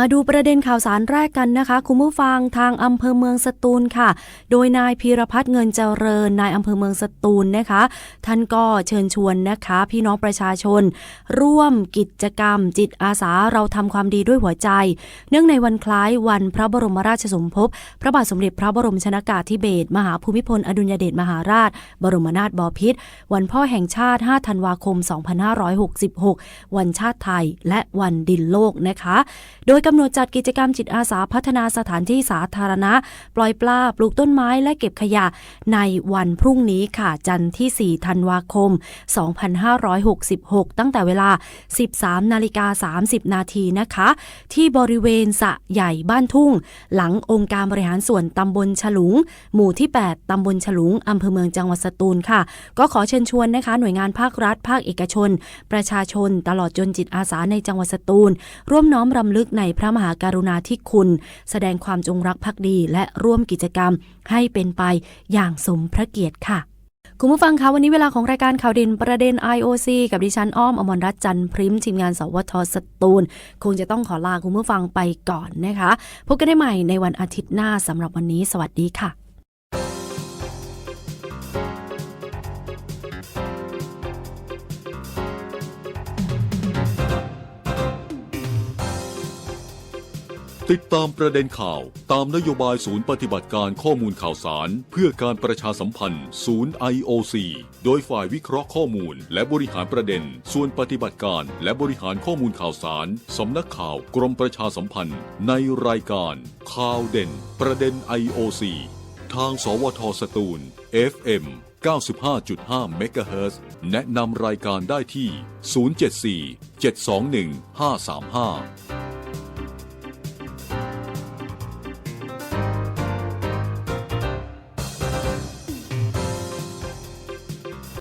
มาดูประเด็นข่าวสารแรกกันนะคะ คุณผู้ฟังทางอำเภอเมืองสตูลค่ะ โดยนายพีรพัฒน์เงินเจริญนายอำเภอเมืองสตูลนะคะ ท่านก็เชิญชวนนะคะ พี่น้องประชาชน ร่วมกิจกรรม จิตอาสาเราทำความดีด้วยหัวใจ เนื่องในวันคล้ายวันพระบรมราชสมภพพระบาทสมเด็จพระบรมชนากาธิเบศรมหาภูมิพลอดุลยเดชมหาราช บรมนาถบพิตรวันพ่อแห่งชาติ 5 ธันวาคม 2566 วันชาติไทย และวันดินโลกนะคะ โดยกำหนดจัดกิจกรรมจิตอาสาพัฒนาสถานที่สาธารณะ ปล่อยปลาปลูกต้นไม้และเก็บขยะ ในวันพรุ่งนี้ค่ะจันทร์ที่ 4 ธันวาคม 2566 ตั้งแต่เวลา 13 นาฬิกา 30 นาทีนะคะ ที่บริเวณสะใหญ่บ้านทุ่ง หลังองค์การบริหารส่วนตำบลฉลุง หมู่ที่ 8 ตำบลฉลุงอำเภอเมืองจังหวัดสตูลค่ะ ก็ขอเชิญชวนนะคะ หน่วยงานภาครัฐ ภาคเอกชน ประชาชน ตลอดจนจิตอาสาในจังหวัดสตูล ร่วมน้อมรำลึกในพระมหาการุณาธิคุณ แสดงความจงรักภักดี และร่วมกิจกรรมให้เป็นไปอย่างสมพระเกียรติค่ะคุณผู้ฟังคะวันนี้เวลาของรายการข่าวเด่นประเด็น IOC กับดิฉันอ้อมอมรรัตน์จันทร์พริมทีมงานสวทสตูล คงจะต้องขอลาคุณผู้ฟังไปก่อนนะคะ พบกันได้ใหม่ในวันอาทิตย์หน้าสำหรับวันนี้ สวัสดีค่ะ ติดตามประเด็นข่าวตามนโยบายศูนย์ปฏิบัติการข้อมูลข่าวสาร เพื่อการประชาสัมพันธ์ ศูนย์ IOC โดยฝ่ายวิเคราะห์ข้อมูล และบริหารประเด็น ส่วนปฏิบัติการ และบริหารข้อมูลข่าวสาร สำนักข่าวกรมประชาสัมพันธ์ ในรายการ ข่าวเด่น ประเด็น IOC ทาง สวทสตูล FM 95.5เมกะเฮิรตแนะนำรายการได้ที่ 074 721 535